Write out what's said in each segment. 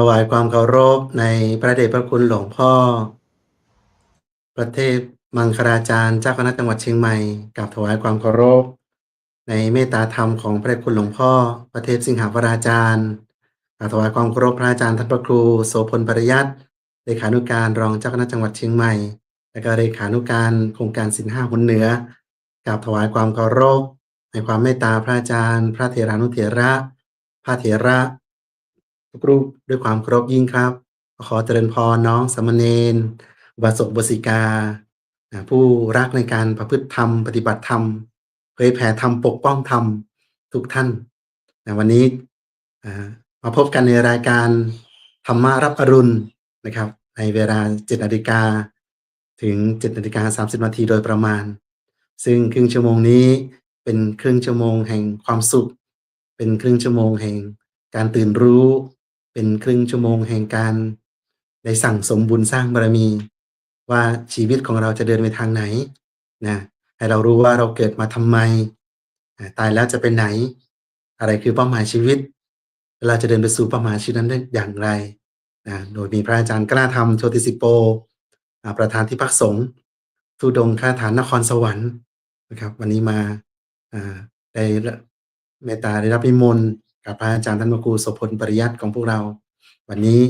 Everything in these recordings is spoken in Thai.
ถวายความเคารพในพระเดชพระคุณหลวงพ่อ ประเทศมังคลาจารย์เจ้าคณะจังหวัดเชียงใหม่กราบถวายความเคารพ ในเมตตาธรรมของพระคุณหลวงพ่อ ประเทศสิงหาวราจารย์กราบถวายความเคารพพระอาจารย์ท่านพระครูโสพลปริยัติเลขานุการรองเจ้าคณะจังหวัดเชียงใหม่ และก็เลขานุการโครงการสินห้าหุนเหนือกราบถวายความเคารพ ในความเมตตาพระอาจารย์ พระเถรานุเถระ พระเถระ ทุกรูปด้วยความเคารพยิ่งครับ ขอเจริญพรน้องสามเณรบาสกอุบสิกา ผู้รักในการประพฤติธรรม ปฏิบัติธรรมเผยแผ่ธรรมปกป้องธรรมทุกท่านวันนี้มาพบกันในรายการธรรมารับอรุณนะครับ ในเวลา7นาฬิกาถึง7นาฬิกา30นาทีโดยประมาณ ซึ่งครึ่งชั่วโมงนี้เป็นครึ่งชั่วโมงแห่งความสุข เป็นครึ่งชั่วโมงแห่งการตื่นรู้ เป็นครึ่งชั่วโมงแห่งการได้สั่งสมบุญสร้างบารมี ว่าชีวิตของเราจะเดินไปทางไหนนะให้เรารู้ว่าเราเกิดมาทำไม ตายแล้วจะไปไหน อะไรคือเป้าหมายชีวิต เราจะเดินไปสู่เป้าหมายชีวิตนั้นได้อย่างไรนะโดยมีพระอาจารย์กล้าธรรมโชติสิโป ประธานที่พักสงฆ์ทุดงคาฐานนครสวรรค์นะครับ วันนี้มาอ่าได้เมตตาได้รับนิมนต์ กับพระอาจารย์ท่านพระครูโสพลปริยัติของพวกเรา วันนี้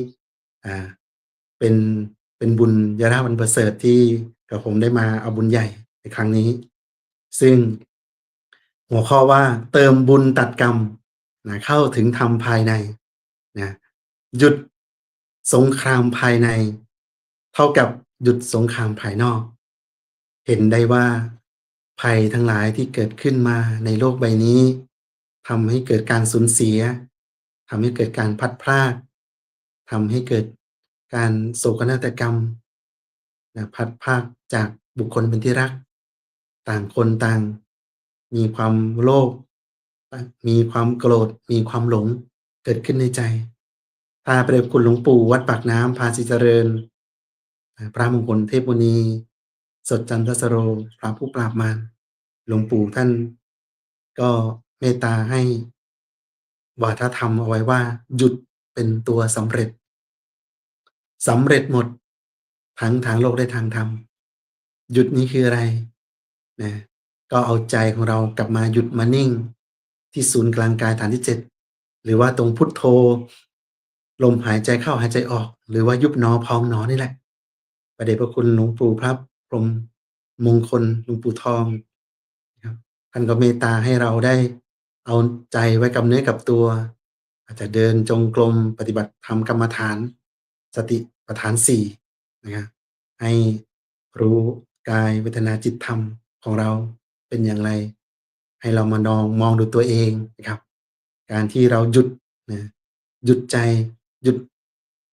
อ่าเป็นเป็นบุญยราวันประเสริฐที่กับผมได้มาเอาบุญใหญ่ในครั้งนี้ ซึ่งหัวข้อว่าเติมบุญตัดกรรมนะเข้าถึงธรรมภายในนะหยุดสงครามภายใน เท่ากับหยุดสงครามภายนอก เห็นได้ว่าภัยทั้งหลายที่เกิดขึ้นมาในโลกใบนี้ ทำให้เกิดการสูญเสียทำให้เกิดการพัดพรากทำให้เกิดการโศกนาฏกรรมนะพัดพรากจากบุคคลเป็นที่รัก ต่างคนต่าง มีความโลภมีความโกรธ มีความหลงเกิดขึ้นในใจถ้าเปรียบคุณหลวงปู่วัดปากน้ำพาสิเจริญ พระมงคลเทพมุนีสดจันทสโรพระผู้ปราบมารหลวงปู่ท่าน ก็ เมตตาให้วาทธรรมเอาไว้ว่า หยุดเป็นตัวสำเร็จสำเร็จหมดทั้งทางโลกและทางธรรมหยุดนี้คืออะไรนะก็เอาใจของเรากลับมาหยุดมานิ่ง ที่ศูนย์กลางกายฐานที่เจ็ดหรือว่าตรงพุทโธ ลมหายใจเข้าหายใจออก หรือว่ายุบหนอพองหนอนี่แหละ ประเดชพระคุณหลวงปู่พระพรหมมงคลหลวงปู่ทองครับท่านก็เมตตาให้เราได้ เอาใจไว้กับเนื้อกับตัว อาจจะเดินจงกรมปฏิบัติธรรมกรรมฐาน สติปัฏฐานสี่นะครับให้รู้กายเวทนาจิตธรรมของเราเป็นอย่างไร ให้เรามานองมองดูตัวเองนะครับ การที่เราหยุดนะหยุดใจหยุด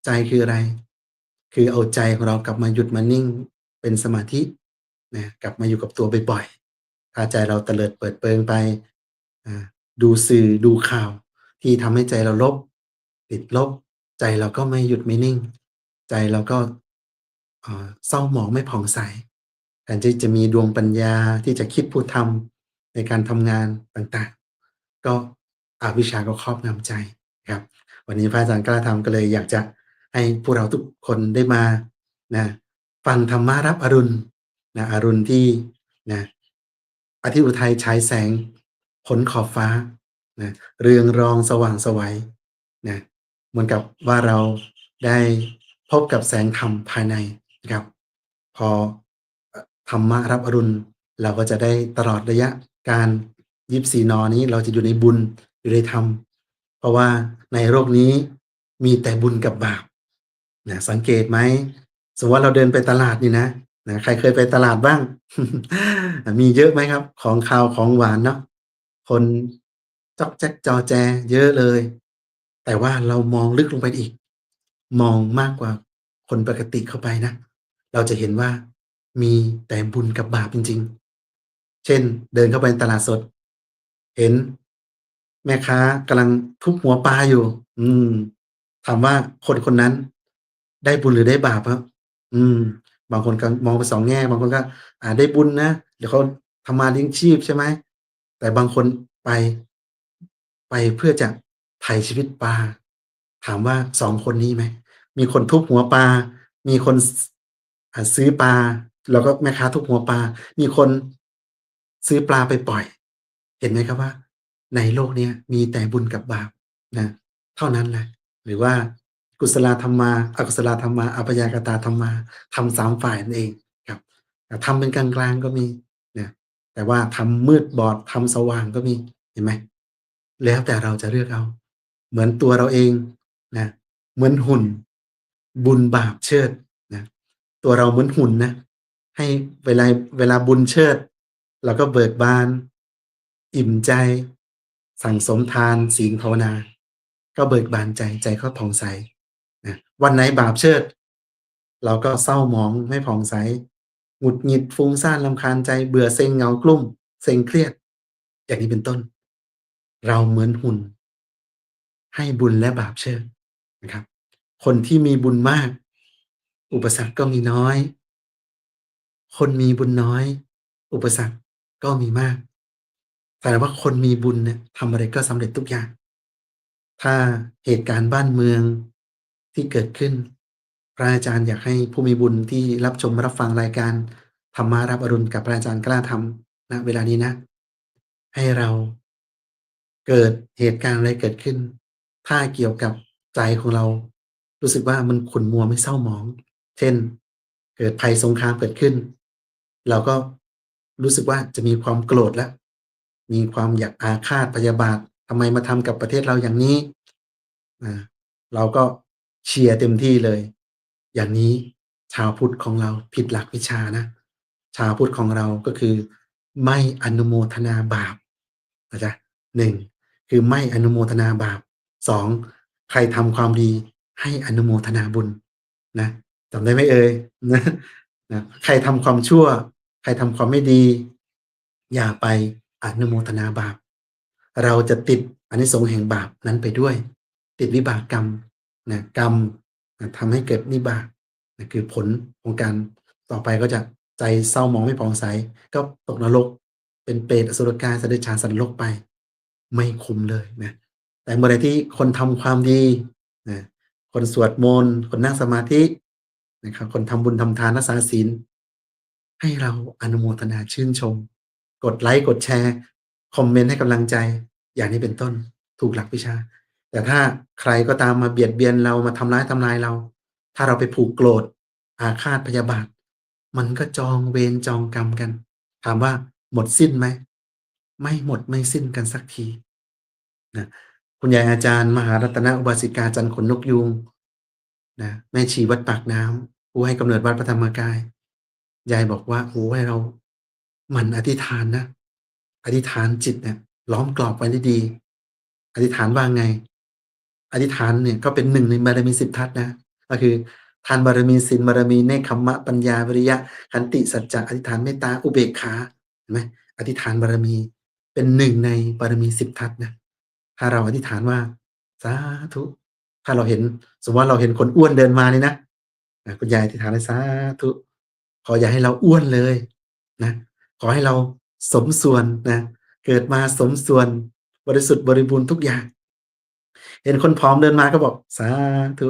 ใจคืออะไร คือเอาใจของเรากลับมาหยุดมานิ่งเป็นสมาธินะกลับมาอยู่กับตัวบ่อยๆถ้าใจเราเตลิดเปิดเปิงไปอ่า ดูสื่อดูข่าว ที่ทำให้ใจเราลบ ติดลบ ใจเราก็ไม่หยุดไม่นิ่ง ใจเราก็เศร้าหมองไม่ผ่องใสแทนที่จะมีดวงปัญญาที่จะคิดพูดทำในการทำงานต่างๆ ก็อวิชชาก็ครอบงำใจครับ วันนี้พระอาจารย์กล้าทำก็เลยอยากจะให้พวกเราทุกคนได้มานะฟังธรรมารับอรุณนะอรุณที่นะอาทิอุทัยฉายแสง ผลขอบฟ้านะเรืองรองสว่างสวัยนะเหมือนกับว่าเราได้พบกับแสงธรรมภายในนะครับ พอธรรมะรับอรุณ เราก็จะได้ตลอดระยะการยิบสีนอนี้เราจะอยู่ในบุญอยู่ในธรรม เพราะว่าในโลกนี้มีแต่บุญกับบาปนะสังเกตไหมสมมติว่าเราเดินไปตลาดนี่นะนะใครเคยไปตลาดบ้าง มีเยอะไหมครับ ของคาวของหวานเนาะ คนจอกแจ๊กจอแจ เยอะเลย แต่ว่าเรามองลึกลงไปอีก มองมากกว่าคนปกติเข้าไปนะ เราจะเห็นว่ามีแต่บุญกับบาปจริง ๆ เช่น เดินเข้าไปในตลาดสด เห็น แม่ค้ากำลังทุบหัวปลาอยู่ อืมถามว่าคนคนนั้น ได้บุญหรือได้บาปครับ อืม บางคนก็มองไปสองแง่ บางคนก็ อ่าได้บุญนะเดี๋ยวเขาทำมาเลี้ยงชีพใช่ไหม แต่บางคนไปไปเพื่อจะไถ่ชีวิตปลา ถามว่า2คนนี้ไหม มีคนทุบหัวปลา มีคนซื้อปลา แล้วก็แม่ค้าทุบหัวปลา มีคนซื้อปลาไปปล่อย เห็นไหมครับว่า ในโลกเนี้ยมีแต่บุญกับบาปนะเท่านั้นแหละหรือว่ากุศลธรรมาอกุศลธรรมาอัพยากตาธรรมาทำ3ฝ่ายนั่นเองครับทำเป็นกลางๆก็มี แต่ว่าทำมืดบอดทำสว่างก็มีเห็นไหมแล้วแต่เราจะเลือกเอา เหมือนตัวเราเองนะเหมือนหุ่น บุญบาปเชิดนะตัวเราเหมือนหุ่นนะให้เวลาเวลาบุญเชิดเราก็เบิกบาน อิ่มใจ สั่งสมทานศีลภาวนา ก็เบิกบานใจใจก็ผ่องใสนะวันไหนบาปเชิด เราก็เศร้าหมองไม่ผ่องใส หงุดหงิดฟุ้งซ่านรำคาญใจเบื่อเซ็งเหงากลุ้มเซ็งเครียด อย่างนี้เป็นต้น เราเหมือนหุ่น ให้บุญและบาปเชิดนะครับ คนที่มีบุญมาก อุปสรรคก็มีน้อย คนมีบุญน้อย อุปสรรคก็มีมาก แต่ว่าคนมีบุญเนี่ยทำอะไรก็สำเร็จทุกอย่าง ถ้าเหตุการณ์บ้านเมืองที่เกิดขึ้น พระอาจารย์อยากให้ผู้มีบุญที่รับชมรับฟังรายการธรรมะรับอรุณกับพระอาจารย์กล้าธรรมณเวลานี้นะ ให้เราเกิดเหตุการณ์อะไรเกิดขึ้น ถ้าเกี่ยวกับใจของเรา รู้สึกว่ามันขุ่นมัวไม่เศร้าหมอง เช่น เกิดภัยสงครามเกิดขึ้น เราก็รู้สึกว่าจะมีความโกรธแล้ว มีความอยากอาฆาตพยาบาททำไมมาทำกับประเทศเราอย่างนี้อ่าเราก็เชียร์เต็มที่เลย อย่างนี้ชาวพุทธของเราผิดหลักวิชานะ ชาวพุทธของเราก็คือ ไม่อนุโมทนาบาปนะจ๊ะ1คือไม่อนุโมทนาบาป2ใครทำความดีให้อนุโมทนาบุญนะจำได้ไหมเอ่ยนะนะใครทำความชั่ว ใครทำความไม่ดี อย่าไปอนุโมทนาบาป เราจะติดอานิสงส์แห่งบาปนั้นไปด้วย ติดวิบากกรรมนะกรรม ทำให้เกิดวิบากนะคือผลของการต่อไปก็จะใจเศร้ามองไม่ผ่องใส ก็ตกนรก เป็นเปรตอสุรกายสัตว์เดรัจฉานสัตว์นรกไป ไม่คุ้มเลยนะแต่เมื่อใดที่คนทำความดีนะคนสวดมนต์คนนั่งสมาธินะครับคนทำบุญทำทานรักษาศีลให้เราอนุโมทนาชื่นชม กดไลก์กดแชร์ คอมเมนต์ให้กำลังใจ อย่างนี้เป็นต้นถูกหลักวิชา แต่ถ้าใครก็ตามมาเบียดเบียนเรามาทำร้ายทำลายเรา ถ้าเราไปผูกโกรธอาฆาตพยาบาท มันก็จองเวรจองกรรมกัน ถามว่าหมดสิ้นไหม ไม่หมดไม่สิ้นกันสักทีนะคุณยายอาจารย์ มหารัตนอุบาสิกาจันทร์ขนนกยูงนะแม่ชีวัดปากน้ำผู้ให้กำเนิดวัดพระธรรมกาย ยายบอกว่าโอ้ให้เราหมั่นอธิษฐานนะ อธิษฐานจิตเนี่ยล้อมกรอบไว้ดี อธิษฐานว่าไง อธิษฐานเนี่ยก็เป็นหนึ่งในบารมี10ทัศนะ ก็คือทานบารมีศีลบารมีเนกขัมะปัญญาวิริยะขันติสัจจะอธิษฐานเมตตาอุเบกขาเห็นไหมอธิษฐานบารมีเป็นหนึ่งในบารมี10ทัศนะ ถ้าเราอธิษฐานว่าสาธุถ้าเราเห็น สมมติว่าเราเห็นคนอ้วนเดินมานี่นะคุณยายอธิษฐานเลยสาธุขออย่าให้เราอ้วนเลยนะขอให้เราสมส่วนนะเกิดมาสมส่วนบริสุทธิ์บริบูรณ์ทุกอย่าง เห็นคนผอมเดินมาก็บอก สาธุ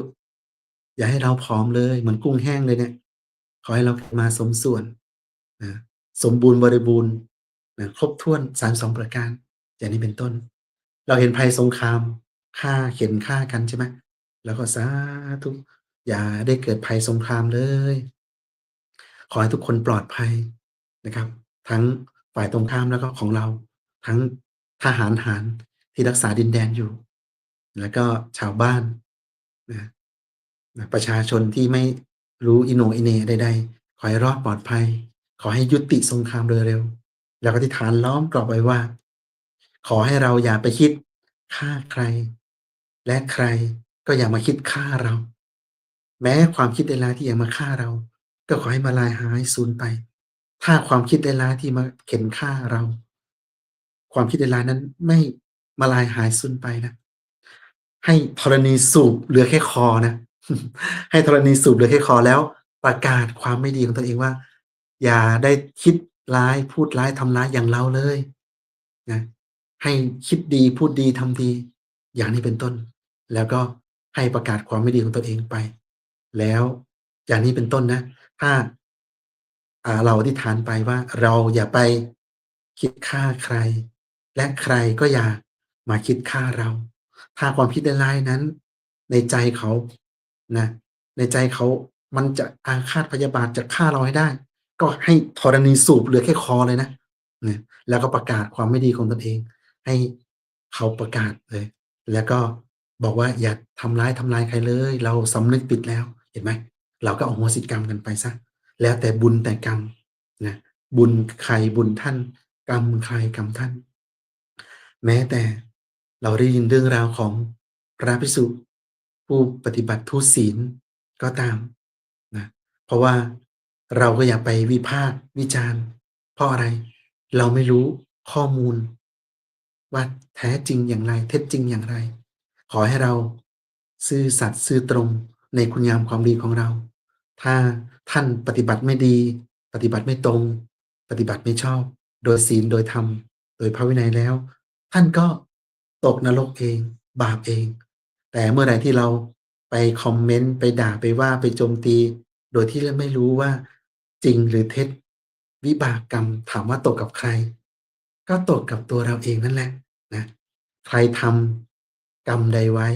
อย่าให้เราผอมเลย เหมือนกุ้งแห้งเลยเนี่ย ขอให้เรามาสมส่วนนะสมบูรณ์บริบูรณ์นะครบถ้วน32ประการ อย่างนี้เป็นต้น เราเห็นภัยสงครามฆ่าเข็นฆ่ากันใช่ไหมเราก็สาธุอย่าได้เกิดภัยสงครามเลย ขอให้ทุกคนปลอดภัยนะครับ ทั้งฝ่ายตรงข้ามแล้วก็ของเรา ทั้งทหารหาลที่รักษาดินแดนอยู่ แล้วก็ชาวบ้านนะประชาชนที่ไม่รู้อีโนอีเน่ใดๆขอให้รอดปลอดภัย ขอให้ยุติสงครามโดยเร็ว แล้วก็อธิษฐานล้อมกรอบไว้ว่า ขอให้เราอย่าไปคิดฆ่าใคร และใครก็อย่ามาคิดฆ่าเรา แม้ความคิดร้ายๆที่อยากมาฆ่าเรา ก็ขอให้มาลายหายสูญไป ถ้าความคิดร้ายๆที่มาเข็นฆ่าเรา ความคิดร้ายๆนั้นไม่มาลายหายสูญไปนะ ให้ธรณีสูบเหลือแค่คอนะ ให้ธรณีสูบเหลือแค่คอแล้ว ประกาศความไม่ดีของตนเองว่า อย่าได้คิดร้ายพูดร้ายทำร้ายอย่างเราเลยนะให้คิดดีพูดดีทำดี อย่างนี้เป็นต้น แล้วก็ให้ประกาศความไม่ดีของตัวเองไป แล้วอย่างนี้เป็นต้นนะ ถ้าเราอธิษฐานไปว่าเราอย่าไปคิดฆ่าใคร และใครก็อย่ามาคิดฆ่าเรา ถ้าความคิดร้ายๆนั้น ในใจเขานะ ในใจเขามันจะอาฆาตพยาบาทจะฆ่าเราให้ได้ ก็ให้ธรณีสูบเหลือแค่คอเลยนะนี่แล้วก็ประกาศความไม่ดีของตนเอง ให้เขาประกาศเลย แล้วก็บอกว่าอย่าทำร้ายทำลายใครเลย เราสำนึกผิดแล้วเห็นไหมเราก็อโหสิกรรมกันไปเสียแล้วแต่บุญแต่กรรมนะบุญใครบุญท่าน กรรมใครกรรมท่าน แม้แต่ เราได้ยินเรื่องราวของพระภิกษุผู้ปฏิบัติทุศีลก็ตามนะเพราะว่าเราก็อย่าไปวิพากษ์วิจารณ์ เพราะอะไร เราไม่รู้ข้อมูล ว่าแท้จริงอย่างไร เท็จจริงอย่างไร ขอให้เราซื่อสัตย์ซื่อตรงในคุณงามความดีของเรา ถ้าท่านปฏิบัติไม่ดี ปฏิบัติไม่ตรง ปฏิบัติไม่ชอบ โดยศีลโดยธรรม โดยพระวินัยแล้ว ท่านก็ ตกนรกเอง บาปเอง แต่เมื่อไหร่ที่เราไปคอมเมนต์ไปด่าไปว่าไปโจมตี โดยที่เราไม่รู้ว่าจริงหรือเท็จ วิบากกรรมถามว่าตกกับใคร ก็ตกกับตัวเราเองนั่นแหละนะใครทำกรรมใดไว้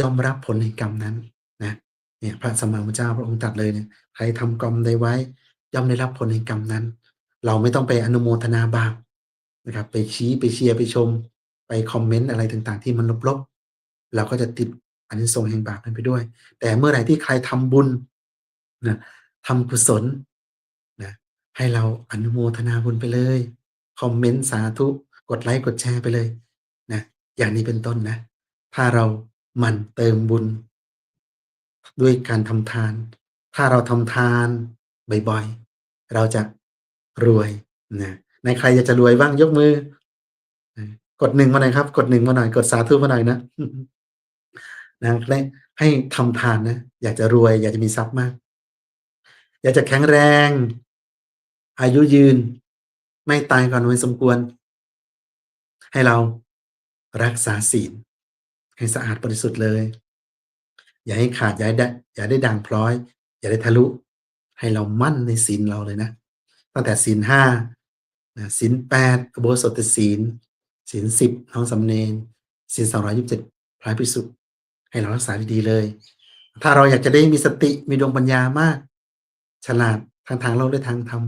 ย่อมรับผลแห่งกรรมนั้นนะเนี่ยพระสัมมาสัมพุทธเจ้าพระองค์ตรัสเลยเนี่ยใครทำกรรมใดไว้ ย่อมได้รับผลแห่งกรรมนั้น เราไม่ต้องไปอนุโมทนาบาปนะครับ ไปชี้ไปเชียร์ไปชม ไปคอมเมนต์อะไรต่างๆ ที่มันลบๆ เราก็จะติดอานิสงส์แห่งบาปนั้นไปด้วย แต่เมื่อไหร่ที่ใครทำบุญนะทำกุศลนะให้เราอนุโมทนาบุญไปเลย คอมเมนต์สาธุ กดไลค์กดแชร์ไปเลยนะอย่างนี้เป็นต้นนะ ถ้าเราหมั่นเติมบุญ ด้วยการทำทาน ถ้าเราทำทานบ่อยๆ เราจะรวยนะไหนใครอยากจะรวยบ้างยกมือ กด1มาหน่อยครับ กด1มาหน่อย กดสาธุมาหน่อยนะนะและให้ทำทานนะ อยากจะรวย อยากจะมีทรัพย์มาก อยากจะแข็งแรง อายุยืน ไม่ตายก่อนวัยสมควร ให้เรารักษาศีล ให้สะอาดบริสุทธิ์เลย อย่าให้ขาด อย่าได้อย่าได้ด่างพร้อย อย่าได้ทะลุ ให้เรามั่นในศีลเราเลยนะ ตั้งแต่ศีล5นะศีล8อุโบสถศีล ศีล10น้องสามเณรศีล227พระภิกษุให้เรารักษาดีๆเลย ถ้าเราอยากจะได้มีสติมีดวงปัญญามาก ฉลาดทั้งทางโลกและทางธรรม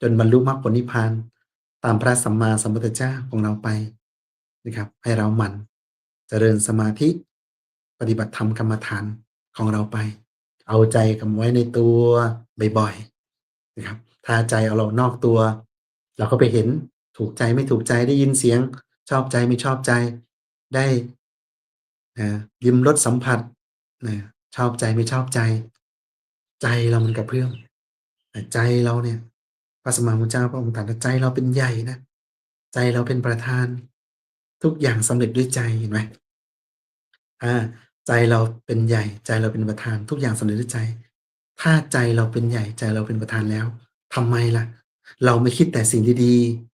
จนบรรลุมรรคผลนิพพาน ตามพระสัมมาสัมพุทธเจ้าของเราไปนะครับ ให้เราหมั่นเจริญสมาธิ ปฏิบัติธรรมกรรมฐานของเราไป เอาใจกำไว้ในตัวบ่อยๆนะครับถ้าใจเอาเรานอกตัว เราก็ไปเห็นถูกใจไม่ถูกใจได้ยินเสียง ชอบใจไม่ชอบใจได้อ่าลิ้มรสสัมผัสนะชอบใจไม่ชอบใจ ใจเรามันกระเพื่อมใจเราเนี่ยพระสมมามพุทธเจ้าพระองค์ตรัสใจเราเป็นใหญ่นะใจเราเป็นประธาน ทุกอย่างสำเร็จด้วยใจเห็นไหมอ่าใจเราเป็นใหญ่ ใจเราเป็นประธาน ทุกอย่างสำเร็จด้วยใจ ถ้าใจเราเป็นใหญ่ใจเราเป็นประธานแล้วทำไมล่ะ เราไม่คิดแต่สิ่งดีๆ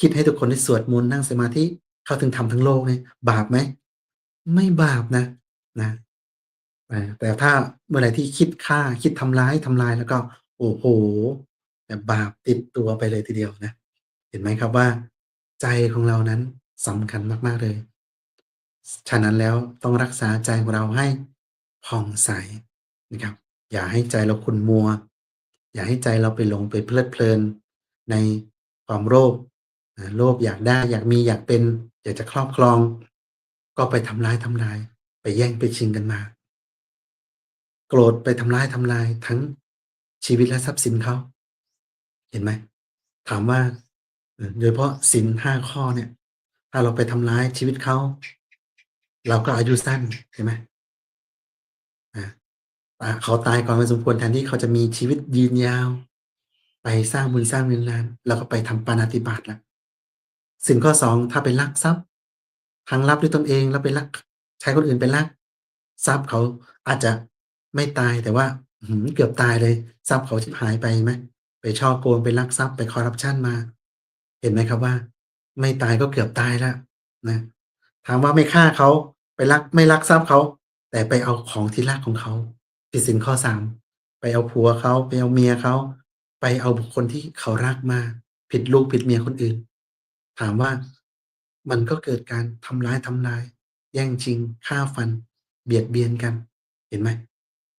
คิดให้ทุกคนได้สวดมนต์นั่งสมาธิเข้าถึงธรรมทั้งโลกเนี่ยบาปไหม?ไม่บาปนะนะแต่ถ้าเมื่อไหร่ที่คิดฆ่าคิดทำร้ายทำลายแล้วก็ โอ้โฮแบาปติดตัวไปเลยทีเดียวนะ เห็นไหมครับว่า ใจของเรานั้นสำคัญมาก ๆ เลย ฉะนั้นแล้วต้องรักษาใจของเราให้ผ่องใสนะครับ อย่าให้ใจเราขุ่นมัว อย่าให้ใจเราไปหลงไปเพลิดเพลิน ในความโลภ โลภอยากได้อยากมีอยากเป็น อยากจะครอบครอง ก็ไปทำร้ายทำลาย ไปแย่งไปชิงกันมา โกรธไปทำร้ายทำลายทั้งชีวิตและทรัพย์สินเขาเห็นไหมถามว่าโดยเฉพาะศีล5ข้อเนี่ย ถ้าเราไปทำร้ายชีวิตเขาเราก็อายุสั้นใช่ไหมอ่าเขาตายก่อนวัยสมควรแทนที่เขาจะมีชีวิตยืนยาว ไปสร้างบุญสร้างเงินล้านเราก็ไปทำปาณาติบาตแล้ว ศีลข้อ2ถ้าไปลักทรัพย์ทั้งลักด้วยตนเองแล้วไปลัก ใช้คนอื่นไปลัก ทรัพย์เขาอาจจะไม่ตายแต่ว่าเกือบตายเลย ทรัพย์เขาฉิบหายไปไหมไปฉ้อโกงไปลักทรัพย์ไปคอร์รัปชันมา เห็นไหมครับว่า ไม่ตายก็เกือบตายแล้วนะถามว่าไม่ฆ่าเขาไปลักไม่ลักทรัพย์เขา แต่ไปเอาของที่รักของเขาผิดศีลข้อ3ไปเอาผัวเขาไปเอาเมียเขาไปเอาบุคคลที่เขารักมา ผิดลูกผิดเมียคนอื่น ถามว่ามันก็เกิดการทำร้ายทำลาย แย่งชิงฆ่าฟัน เบียดเบียนกันเห็นไหม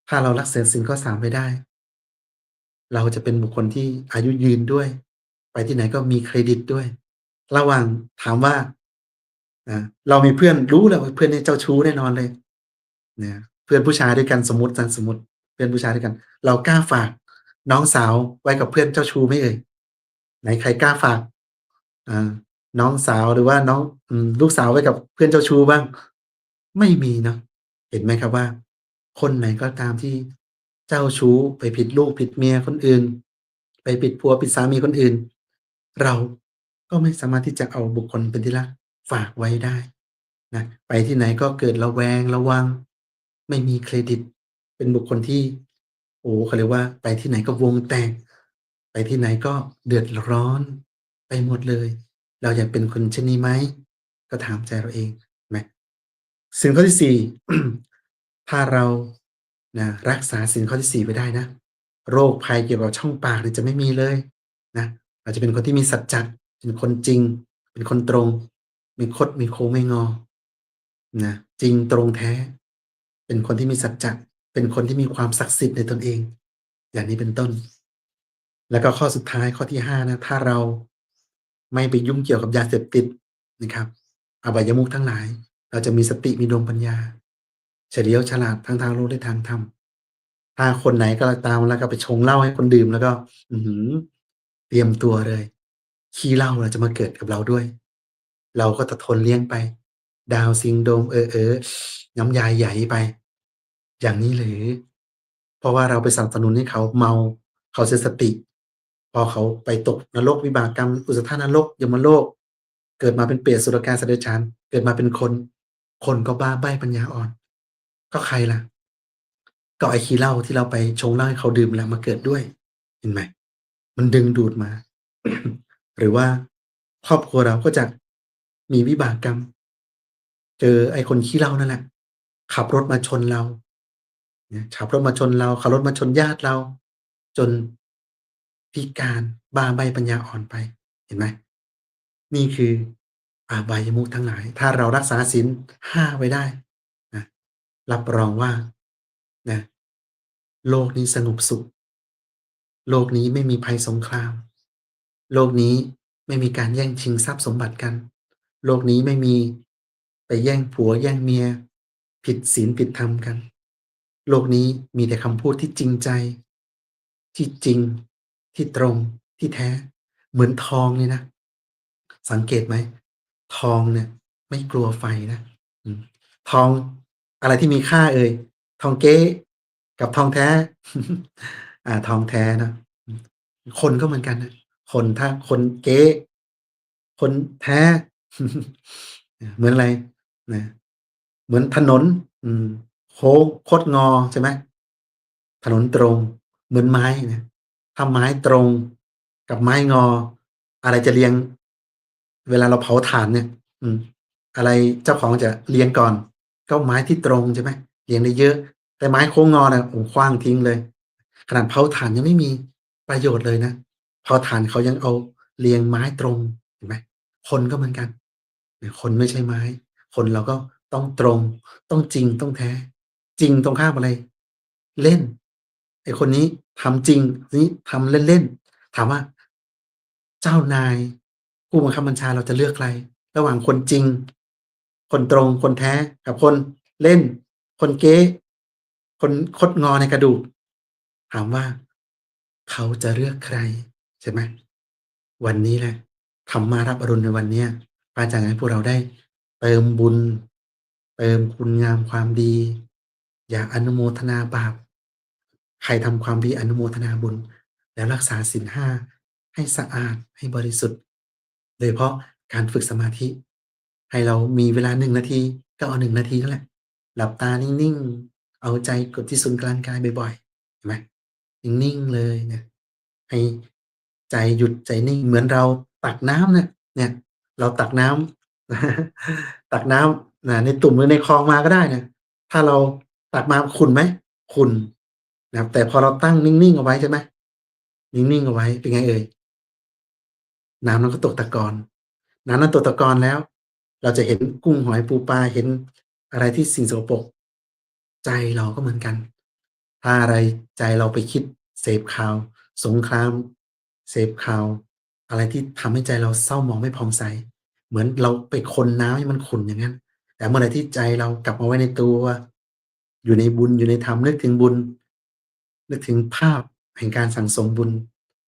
ถ้าเรารักษาศีลข้อ3ไว้ได้ เราจะเป็นบุคคลที่อายุยืนด้วย ไปที่ไหนก็มีเครดิตด้วย ระหว่างถามว่าเรามีเพื่อนรู้และว่าเพื่อนเนี่ยเจ้าชู้แน่นอนเลยนะเพื่อนผู้ชายด้วยกันสมมตินะสมมติ เพื่อนผู้ชายด้วยกัน เรากล้าฝากน้องสาวไว้กับเพื่อนเจ้าชู้ไหมเอ่ย?ไหนใครกล้าฝากอ่า น้องสาวหรือว่าน้องลูกสาวไว้กับเพื่อนเจ้าชู้บ้าง?ไม่มีเนาะเห็นไหมครับว่า คนไหนก็ตามที่เจ้าชู้ไปผิดลูกผิดเมียคนอื่น ไปผิดผัวผิดสามีคนอื่น เราก็ไม่สามารถที่จะเอาบุคคลเป็นที่รักฝากไว้ได้นะไปที่ไหนก็เกิดระแวงระวัง ไม่มีเครดิต เป็นบุคคลที่โอ้เขาเรียกว่า ไปที่ไหนก็วงแตกไปที่ไหนก็เดือดร้อนไปหมดเลย เราอยากเป็นคนเช่นนี้ไหม?ก็ถามใจเราเองไหม?ศีลข้อที่4ถ้าเรานะรักษาศีลข้อที่4ไว้ได้นะ โรคภัยเกี่ยวกับช่องปากเนี่ยจะไม่มีเลยนะเราจะเป็นคนที่มีสัจจะเป็นคนจริง เป็นคนตรงม่คดม่โค้งไม่งอนะจริงตรงแท้ เป็นคนที่มีสัจจะเป็นคนที่มีความศักดิ์สิทธิ์ในตนเอง อย่างนี้เป็นต้น แล้วก็ข้อสุดท้ายข้อที่5นะ ถ้าเรา ไม่ไปยุ่งเกี่ยวกับยาเสพติดนะครับอบายมุขทั้งหลาย เราจะมีสติมีดวงปัญญา เฉลียวฉลาดทั้งทางโลกและทางธรรมถ้าคนไหนก็ตามแล้วก็ไปชงเหล้าให้คนดื่มแล้วก็ อืเตรียมตัวเลยขี้เหล้าอะจะมาเกิดกับเราด้วย เราก็จะทนเลี้ยงไป ดาวน์ซินโดมเอ๋อๆน้ำยาไหลไป อย่างนี้หรือ?เพราะว่าเราไปสนับสนุนให้เขาเมา เขาเสียสติ พอเขาไปตกนรกวิบากกรรม อุสธานรกยมโลก เกิดมาเป็นเปรตสุรกายสัตว์เดรัจฉานเกิดมาเป็นคน คนก็บ้าใบ้ปัญญาอ่อน ก็ใครล่ะ ก็ไอขี้เหล้าที่เราไปชงเหล้าให้เขาดื่มแหละมาเกิดด้วย เห็นไหมมันดึงดูดมา หรือว่าครอบครัวเราก็จะมีวิบากกรรม เจอไอคนขี้เหล้านั่นแหละ ขับรถมาชนเรานะขับรถมาชนเราขับรถมาชนญาติเรา จน พิการบาใบปัญญาอ่อนไปเห็นไหมนี่คืออาบายมุขทั้งหลาย ถ้าเรารักษาศีล5ไว้ได้นะรับรองว่านะโลกนี้สงบสุข โลกนี้ไม่มีภัยสงคราม โลกนี้ไม่มีการแย่งชิงทรัพย์สมบัติกัน โลกนี้ไม่มีไปแย่งผัวแย่งเมีย ผิดศีลผิดธรรมกัน โลกนี้มีแต่คำพูดที่จริงใจ ที่จริง ที่ตรงที่แท้ เหมือนทองเลยนะ สังเกตไหม ทองเนี่ย ไม่กลัวไฟนะทองอะไรที่มีค่าเอ่ยทองเก๊กับทองแท้ อ่า ทองแท้นะคนก็เหมือนกันนะคนถ้าคนเก๊คนแท้เออเหมือนอะไรนะเหมือนถนน อืมโค้งคดงอใช่ไหมถนนตรง เหมือนไม้นะ ถ้าไม้ตรงกับไม้งอ อะไรจะเรียง เวลาเราเผาถ่านเนี่ย อืม อะไรเจ้าของจะเรียงก่อน ก็ไม้ที่ตรงใช่ไหมเรียงได้เยอะ แต่ไม้โค้งงอน่ะโอ้ขว้างทิ้งเลย ขนาดเผาถ่านยังไม่มีประโยชน์เลยนะเผาถ่านเขายังเอาเรียงไม้ตรงเห็นไหมคนก็เหมือนกันคนไม่ใช่ไม้ คนเราก็ต้องตรง ต้องจริงต้องแท้ จริงตรงข้ามอะไร เล่น ไอ้คนนี้ทำจริงนี้ทำเล่นๆถามว่า เจ้านายผู้บังคับบัญชาเราจะเลือกใคร ระหว่างคนจริง คนตรงคนแท้กับคนเล่น คนเก๊คนคดงอในกระดูกถามว่า เขาจะเลือกใคร ใช่ไหมวันนี้แหละธรรมารับอรุณในวันเนี้ยพระอาจารย์อยากให้พวกเราได้ เติมบุญ เติมคุณงามความดี อย่าอนุโมทนาบาป ใครทำความดีอนุโมทนาบุญ แล้วรักษาศีล5ให้สะอาดให้บริสุทธิ์ โดยเฉพาะการฝึกสมาธิ ให้เรามีเวลา1นาทีก็เอา1นาทีนั่นแหละ หลับตานิ่งๆ เอาใจกดที่ศูนย์กลางกายบ่อยๆ เห็นไหมนิ่งๆเลยเนี่ยให้ใจหยุดใจนิ่งเหมือนเราตักน้ำเนี่ยเนี่ย เราตักน้ำตักน้ำอ่าในตุ่มหรือในคลองมาก็ได้นี่ยถ้าเราตักมาขุนไหม?ขุน นะครับ แต่พอเราตั้งนิ่งๆเอาไว้ใช่ไหมนิ่งๆเอาไว้เป็นไงเอ่ย?น้ำนั้นก็ตกตะกอนน้ำนั้นตกตะกอนแล้ว เราจะเห็นกุ้งหอยปูปลาเห็นอะไรที่สิ่งสกปรกใจเราก็เหมือนกัน ถ้าอะไรใจเราไปคิดเสพข่าว สงคราม เสพข่าว อะไรที่ทำให้ใจเราเศร้าหมองไม่ผ่องใส เหมือนเราไปคนน้ำให้มันขุ่นอย่างงั้น แต่เมื่อไรที่ใจเรากลับมาไว้ในตัว อยู่ในบุญอยู่ในธรรมนึกถึงบุญ นึกถึงภาพแห่งการสั่งสมบุญ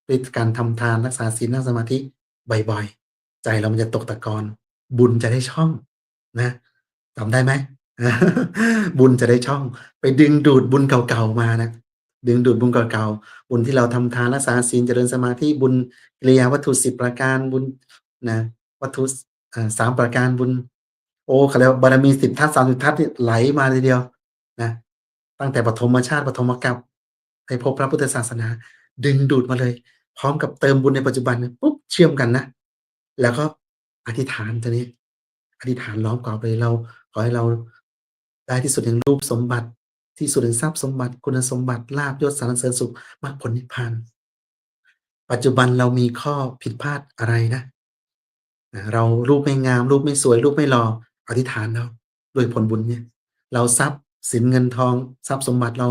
ด้วยการทำทานรักษาศีลนั่งสมาธิบ่อยๆ ใจเรามันจะตกตะกอนบุญจะได้ช่องนะจำได้ไหม?บุญจะได้ช่อง ไปดึงดูดบุญเก่าๆมานะดึงดูดบุญเก่าๆบุญที่เราทำทานรักษาศีลเจริญสมาธิบุญกิริยาวัตถุ10ประการบุญนะวัตถุสเอ่อ3ประการบุญ โอ้เขาเรียกว่าบารมี10ทัศน์30ทัศน์ไหลมาทีเดียวนะตั้งแต่ปฐมชาติปฐมกรรม ไปพบพระพุทธศาสนา ดึงดูดมาเลย พร้อมกับเติมบุญในปัจจุบันเนี่ยปุ๊บเชื่อมกันนะ แล้วก็อธิษฐานทีนี้ อธิษฐานล้อมกรอบเลยเราขอให้เราได้ที่สุดแห่งรูปสมบัติ ที่สุดแห่งทรัพย์สมบัติ คุณสมบัติลาภยศสรรเสริญสุขมรรคผลนิพพานปัจจุบันเรามีข้อผิดพลาดอะไรนะ?เรารูปไม่งาม รูปไม่สวย รูปไม่หล่ออธิษฐานเอาด้วยผลบุญเนี่ย เราทรัพย์สินเงินทอง ทรัพย์สมบัติเรา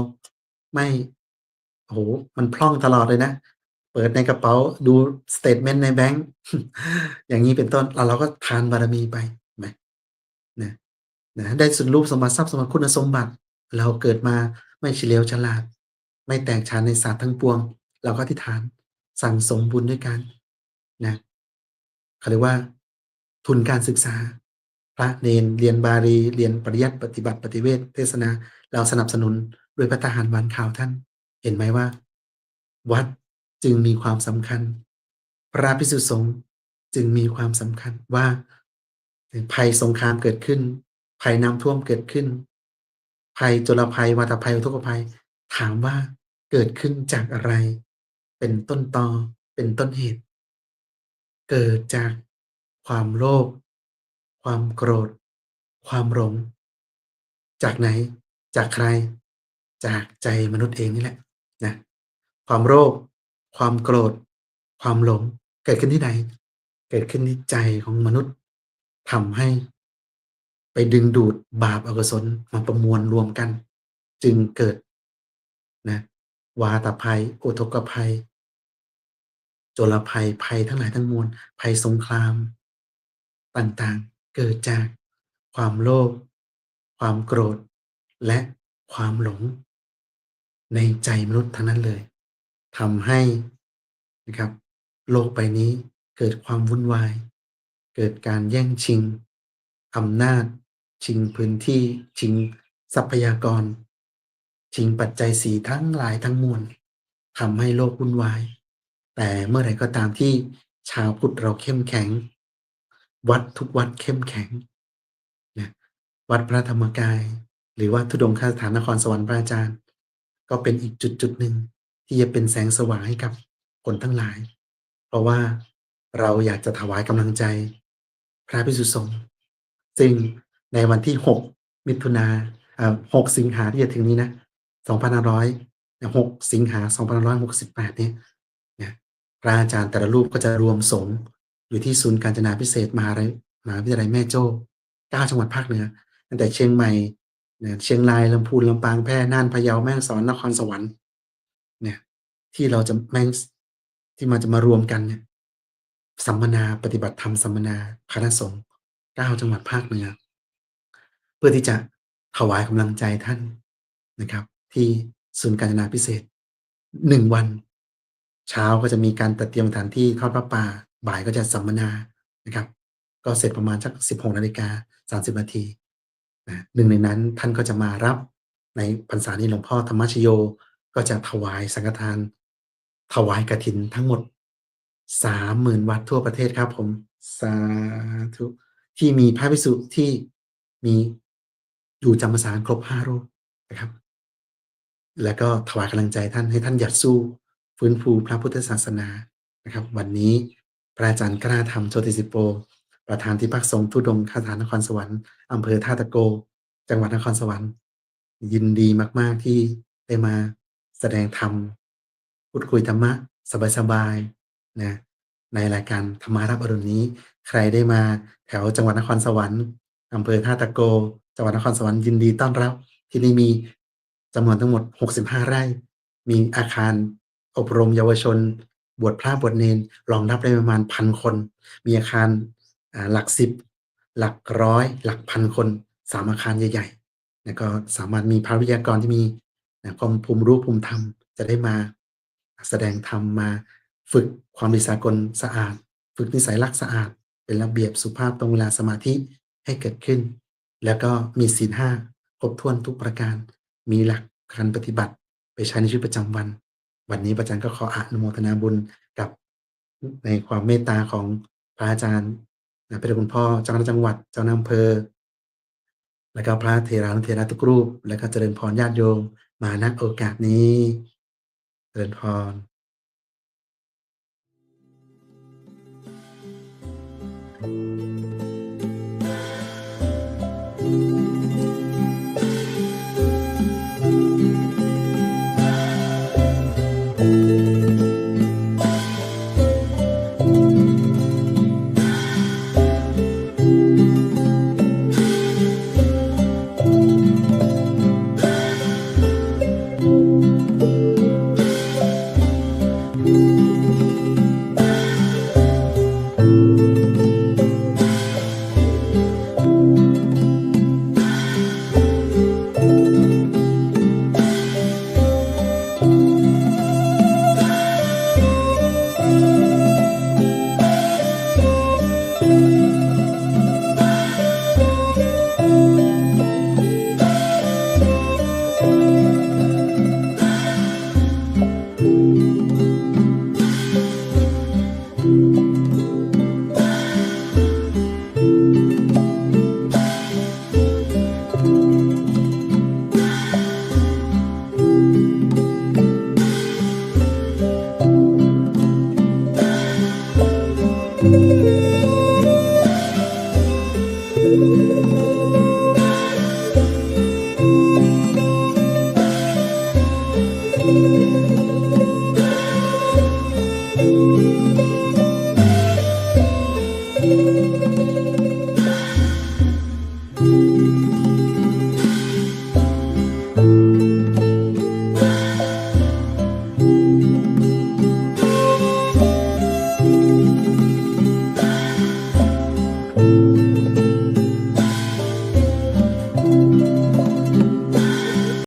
ไม่ โอ้โฮมันพร่องตลอดเลยนะ เปิดในกระเป๋าดูสเตตเมนต์ในแบงก์อย่างงี้เป็นต้นแล้วเราก็ทานบารมีไปนไหมนะนะได้ส่วนรูปสมบัติทรัพย์สมบัติคุณสมบัติ เราเกิดมาไม่เฉลียวฉลาด ไม่แตกฉานในศาสตร์ทั้งปวง เราก็อธิษฐานสั่งสมบุญด้วยกันนะเขาเรียกว่า ทุนการศึกษา พระเณรเรียนบาลีเรียนปริยัติปฏิบัติปฏิเวทเทศนา เราสนับสนุนด้วยภัตตาหารวานข่าวท่าน เห็นไหมว่า วัดจึงมีความสำคัญ พระภิกษุสงฆ์จึงมีความสำคัญว่าภัยสงครามเกิดขึ้น ภัยน้ำท่วมเกิดขึ้น ภัยโจรภัย วาตภัยอุทกภัย ถามว่าเกิดขึ้นจากอะไร?เป็นต้นตอเป็นต้นเหตุ เกิดจากความโลภความโกรธ ความหลง จากไหน?จากใคร?จากใจมนุษย์เองนี่แหละ นะความโลภความโกรธ ความหลง เกิดขึ้นที่ไหน?เกิดขึ้นที่ใจของมนุษย์ทำให้ ไปดึงดูดบาปอกุศลมาประมวลรวมกัน จึงเกิดนะวาตภัยอุทกภัย โจรภัยภัยทั้งหลายทั้งมวลภัยสงคราม ต่างๆ เกิดจากความโลภความโกรธ และความหลง ในใจมนุษย์ทั้งนั้นเลยทำให้นะครับ โลกใบนี้เกิดความวุ่นวาย เกิดการแย่งชิงอำนาจ ชิงพื้นที่ ชิงทรัพยากร ชิงปัจจัย4ทั้งหลายทั้งมวลทำให้โลกวุ่นวาย แต่เมื่อไหร่ก็ตามที่ชาวพุทธเราเข้มแข็ง วัดทุกวัดเข้มแข็งนะวัดพระธรรมกาย หรือวัดธุดงคาสถานนครสวรรค์พระอาจารย์ ก็เป็นอีกจุดๆหนึ่งที่จะเป็นแสงสว่างให้กับคนทั้งหลาย เพราะว่าเราอยากจะถวายกำลังใจ พระภิกษุสงฆ์ซึ่งในวันที่ 6 มิถุนาเอ่อ6สิงหาที่จะถึงนี้นะ2500 6สิงหา2568นี้อยหกสิบแปดนะพระอาจารย์แต่ละรูปก็จะรวมสงฆ์อยู่ที่ศูนย์กาญจนาภิเศษมหาวิทยาลัยแม่โจ้9จังหวัดภาคเหนือตั้งแต่เชียงใหม่ นะเชียงรายลำพูนลำปางแพร่น่านพะเยาแม่ฮ่องสอนนครสวรรค์เนี่ยที่เราจะแม่งที่มันจะมารวมกันเนี่ยสัมมนาปฏิบัติธรรมสัมมนาคณะสงฆ์9จังหวัดภาคเหนือเพื่อที่จะถวายกำลังใจท่านนะครับ ที่ศูนย์กาญจนาภิเศษก1วัน เช้าก็จะมีการจัดเตรียมสถานที่ทอดผ้าป่าบ่ายก็จะสัมมนานะครับ ก็เสร็จประมาณสัก16:30นาทีนะ หนึ่งในนั้นท่านก็จะมารับในพรรษานี้หลวงพ่อธรรมชโยก็จะถวายสังฆทาน ถวายกฐินทั้งหมด30,000วัดทั่วประเทศครับผม สาธุที่มีพระภิกษุที่มีอยู่จำพรรษาครบ5รูปนะครับ แล้วก็ถวายกำลังใจท่านให้ท่านหยัดสู้ ฟื้นฟูพระพุทธศาสนานะครับ วันนี้พระอาจารย์กล้าธรรมโชติสิโป ประธานที่พักสงฆ์ธุดงคสถานนครสวรรค์อำเภอท่าตะโก จังหวัดนครสวรรค์ ยินดีมาก ๆ ที่ได้มาแสดงธรรมพูดคุยธรรมะ สบายๆนะในรายการธรรมารับอรุณนี้ ใครได้มาแถวจังหวัดนครสวรรค์อำเภอท่าตะโก จังหวัดนครสวรรค์ยินดีต้อนรับ ที่นี่มีจำนวนทั้งหมด 65 ไร่ มีอาคารอบรมเยาวชน บวชพระบวชเณรรองรับได้ประมาณ1,000คน มีอาคาร หลัก10หลักร้อย หลักพันคน3อาคารใหญ่ๆแล้วก็สามารถมีพระวิทยากรที่มีนะความภูมิรู้ภูมิธรรมจะได้มาแสดงธรรมมาฝึกความดีสากลสะอาด ฝึกนิสัยรักสะอาด เป็นระเบียบสุภาพตรงเวลาสมาธิให้เกิดขึ้น แล้วก็มีศีล5ครบถ้วนทุกประการ มีหลักการปฏิบัติ ไปใช้ในชีวิตประจำวัน วันนี้พระอาจารย์ก็ขออนุโมทนาบุญกับในความเมตตาของพระอาจารย์ นะพระเดชคุณพ่อเจ้าคณะจังหวัดเจ้าอำเภอ แล้วก็พระเทรานุเทระทุกรูป แล้วก็เจริญพรญาติโยมมาณโอกาสนี้ เจริญพร